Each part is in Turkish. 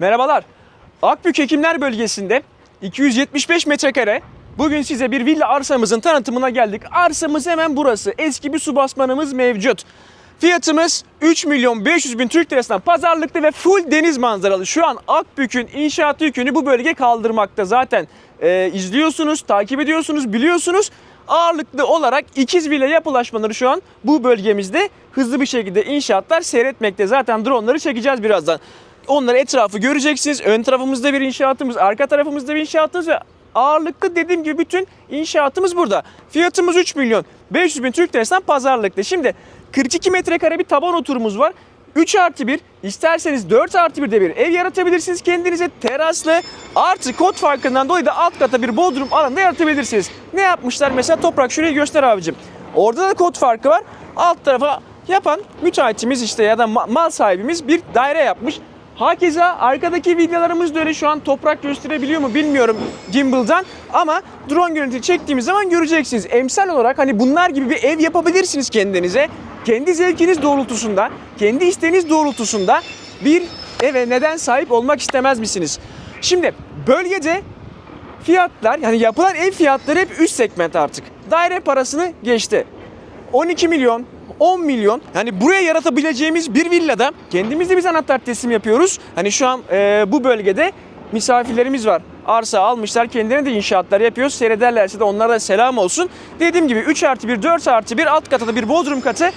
Merhabalar. Akbük Hekimler Bölgesi'nde 275 metrekare bugün size bir villa arsamızın tanıtımına geldik. Arsamız hemen burası. Eski bir su basmanımız mevcut. Fiyatımız 3 milyon 500 bin Türk lirasından pazarlıklı ve full deniz manzaralı. Şu an Akbük'ün inşaat yükünü bu bölge kaldırmakta. Zaten e, izliyorsunuz, takip ediyorsunuz, biliyorsunuz. Ağırlıklı olarak ikiz villa yapılaşmaları şu an bu bölgemizde hızlı bir şekilde inşaatlar seyretmekte. Zaten dronları çekeceğiz birazdan. Onları etrafı göreceksiniz. Ön tarafımızda bir inşaatımız, arka tarafımızda bir inşaatımız ve ağırlıklı dediğim gibi bütün inşaatımız burada. Fiyatımız 3 milyon 500 bin Türk lirasından pazarlıklı. Şimdi 42 metrekare bir taban oturumuz var. 3 artı 1 isterseniz 4 artı 1 de bir ev yaratabilirsiniz kendinize teraslı artı kod farkından dolayı da alt kata bir bodrum alanında yaratabilirsiniz. Ne yapmışlar mesela toprak şurayı göster abicim. Orada da kod farkı var. Alt tarafa yapan müteahhitimiz işte ya da ma- mal sahibimiz bir daire yapmış. Hakeza arkadaki videolarımız da öyle şu an toprak gösterebiliyor mu bilmiyorum gimbal'dan ama drone görüntü çektiğimiz zaman göreceksiniz. Emsal olarak hani bunlar gibi bir ev yapabilirsiniz kendinize. Kendi zevkiniz doğrultusunda, kendi isteğiniz doğrultusunda bir eve neden sahip olmak istemez misiniz? Şimdi bölgede fiyatlar yani yapılan ev fiyatları hep üst segment artık. Daire parasını geçti. 12 milyon, 10 milyon yani buraya yaratabileceğimiz bir villada kendimiz de biz anahtar teslim yapıyoruz. Hani şu an e, bu bölgede misafirlerimiz var. Arsa almışlar kendilerine de inşaatlar yapıyoruz. Seyrederlerse de onlara da selam olsun. Dediğim gibi 3 artı 1, 4 artı 1 alt katta da bir bodrum katı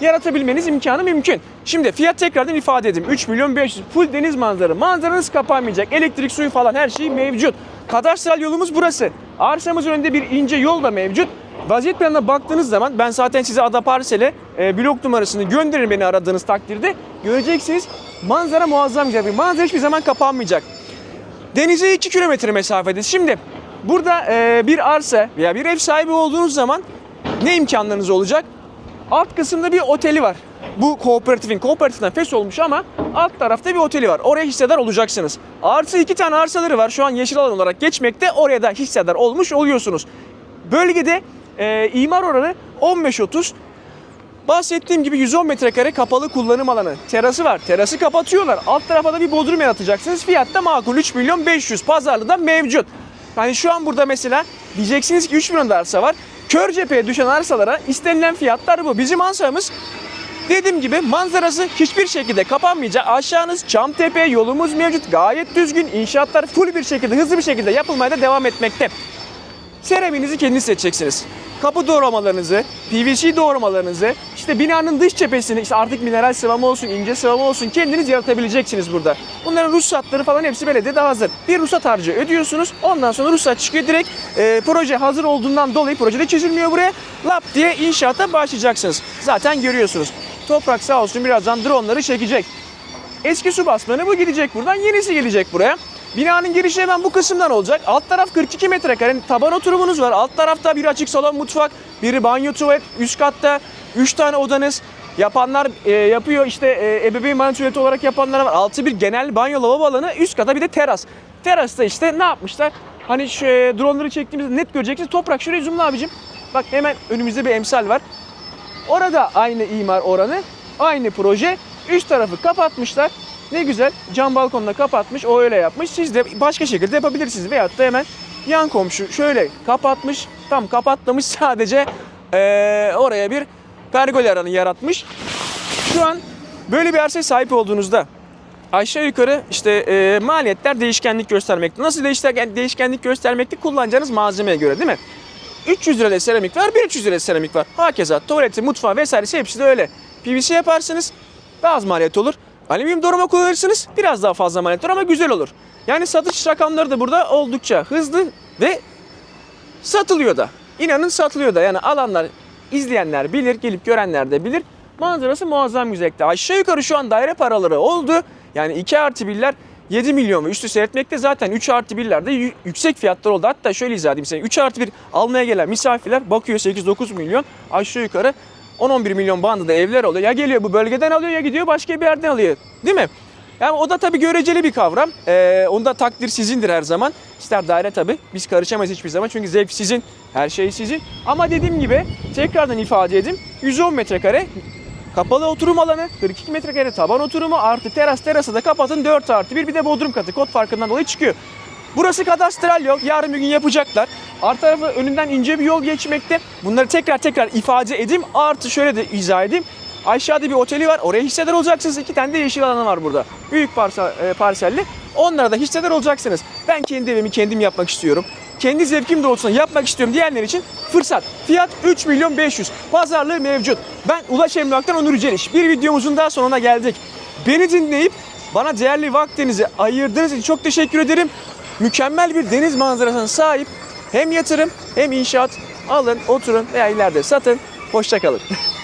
yaratabilmeniz imkanı mümkün. Şimdi fiyat tekrardan ifade edeyim. 3 milyon 500 full deniz manzarı. Manzaranız kapanmayacak. Elektrik, suyu falan her şey mevcut. Kadastral yolumuz burası. Arsamızın önünde bir ince yol da mevcut. Vaziyet planına baktığınız zaman ben zaten size ada parsele e, blok numarasını gönderin beni aradığınız takdirde. Göreceksiniz manzara muazzam güzel bir manzara hiçbir zaman kapanmayacak. Denize 2 kilometre mesafede. Şimdi burada e, bir arsa veya bir ev sahibi olduğunuz zaman ne imkanlarınız olacak? Alt kısımda bir oteli var. Bu kooperatifin, kooperatiften fes olmuş ama alt tarafta bir oteli var. Oraya hissedar olacaksınız. Artı iki tane arsaları var. Şu an yeşil alan olarak geçmekte. Oraya da hissedar olmuş oluyorsunuz. Bölgede e, imar oranı 15-30. Bahsettiğim gibi 110 metrekare kapalı kullanım alanı. Terası var. Terası kapatıyorlar. Alt tarafa da bir bodrum yaratacaksınız. Fiyat da makul 3 milyon 500. Pazarlıda mevcut. Yani şu an burada mesela diyeceksiniz ki 3 milyon da arsa var. Kör cepheye düşen arsalara istenilen fiyatlar bu. Bizim arsamız Dediğim gibi manzarası hiçbir şekilde kapanmayacak. Aşağınız Çamtepe yolumuz mevcut. Gayet düzgün. İnşaatlar full bir şekilde, hızlı bir şekilde yapılmaya da devam etmekte. Seraminizi kendiniz seçeceksiniz. Kapı doğramalarınızı, PVC doğramalarınızı, işte binanın dış cephesini, işte artık mineral sıvama olsun, ince sıvama olsun kendiniz yaratabileceksiniz burada. Bunların ruhsatları falan hepsi belediyede hazır. Bir ruhsat harcı ödüyorsunuz. Ondan sonra ruhsat çıkıyor direkt. e, proje hazır olduğundan dolayı projede çizilmiyor buraya. Lap diye inşaata başlayacaksınız. Zaten görüyorsunuz. Toprak sağ olsun birazdan dronları çekecek. Eski su basmanı bu gidecek buradan. Yenisi gelecek buraya. Binanın girişi hemen bu kısımdan olacak. Alt taraf 42 metrekare taban oturumunuz var. Alt tarafta bir açık salon mutfak, biri banyo tuvalet, üst katta 3 tane odanız. Yapanlar e, yapıyor işte e, ebeveyn banyo tuvaleti olarak yapanlar var. Altı bir genel banyo lavabo alanı, üst kata bir de teras. Terasta işte ne yapmışlar? Hani şu e, dronları çektiğimizde net göreceksiniz. Toprak şurayı zoomla abicim. Bak hemen önümüzde bir emsal var. Orada aynı imar oranı, aynı proje. Üst tarafı kapatmışlar. Ne güzel cam balkonla kapatmış, o öyle yapmış. Siz de başka şekilde yapabilirsiniz. Veyahut da hemen yan komşu şöyle kapatmış, tam kapatmamış sadece eee, oraya bir pergol alanı yaratmış. Şu an böyle bir arsaya sahip olduğunuzda aşağı yukarı işte eee, maliyetler değişkenlik göstermekte. Nasıl değişken, değişkenlik göstermekte? Kullanacağınız malzemeye göre değil mi? 300 lirada seramik var, 1300 lirada seramik var. Hakeza tuvaleti, mutfağı vesairesi hepsi de öyle. PVC yaparsınız, daha az maliyet olur. Alüminyum dorama kullanırsınız, biraz daha fazla maliyet ama güzel olur. Yani satış rakamları da burada oldukça hızlı ve satılıyor da. İnanın satılıyor da. Yani alanlar, izleyenler bilir, gelip görenler de bilir. Manzarası muazzam güzellikte. Aşağı yukarı şu an daire paraları oldu. Yani 2 artı 1'ler 7 milyon ve üstü seyretmekte zaten 3 artı 1'lerde yü- yüksek fiyatlar oldu. Hatta şöyle izah edeyim size. 3 artı 1 almaya gelen misafirler bakıyor 8-9 milyon. Aşağı yukarı 10-11 milyon bandında evler oluyor. Ya geliyor bu bölgeden alıyor ya gidiyor başka bir yerden alıyor. Değil mi? Yani o da tabii göreceli bir kavram. Ee, onda takdir sizindir her zaman. İster daire tabii. Biz karışamayız hiçbir zaman. Çünkü zevk sizin. Her şey sizin. Ama dediğim gibi tekrardan ifade edeyim. 110 metrekare Kapalı oturum alanı, 42 metrekare taban oturumu artı teras terası da kapatın 4 artı 1 bir de bodrum katı kod farkından dolayı çıkıyor. Burası kadastral yol. Yarın bir gün yapacaklar. Artı tarafı önünden ince bir yol geçmekte. Bunları tekrar tekrar ifade edeyim. Artı şöyle de izah edeyim. Aşağıda bir oteli var. Oraya hissedar olacaksınız. İki tane de yeşil alanı var burada. Büyük parsel, e, parselli. Onlara da hissedar olacaksınız. Ben kendi evimi kendim yapmak istiyorum. Kendi zevkim doğrultusunda yapmak istiyorum diyenler için fırsat. Fiyat 3 milyon 500. Pazarlığı mevcut. Ben Ulaş Emlak'tan Onur Yüceliş. Bir videomuzun daha sonuna geldik. Beni dinleyip bana değerli vaktinizi ayırdığınız için çok teşekkür ederim. Mükemmel bir deniz manzarasına sahip hem yatırım hem inşaat alın, oturun veya ileride satın. Hoşçakalın.